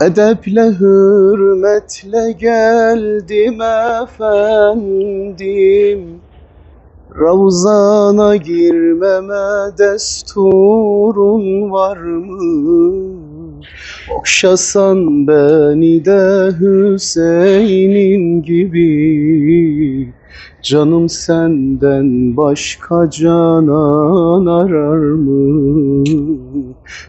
Edeple hürmetle geldim efendim Ravzana girmeme desturun var mı? Okşasan beni de Hüseyin'in gibi Canım senden başka canan arar mı?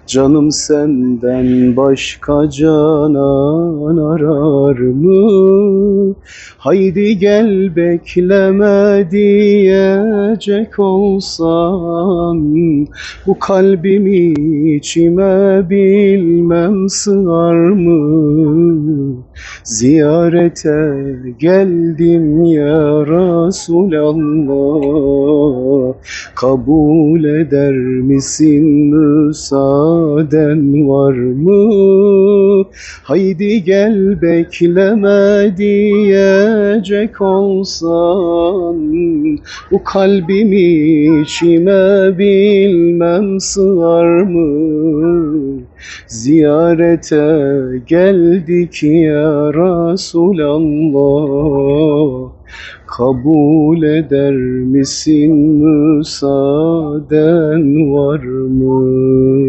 Canım senden başka canan arar mı? Haydi gel bekleme diyecek olsan Bu kalbimi içime bilmem sığar mı? Ziyarete geldim ya Resulallah Kabul eder misin müsaaden var mı? Haydi gel bekleme diyecek olsan Bu kalbimi içime bilmem sığar mı? Ziyarete geldik ya Resulallah Kabul eder misin müsaaden var mı?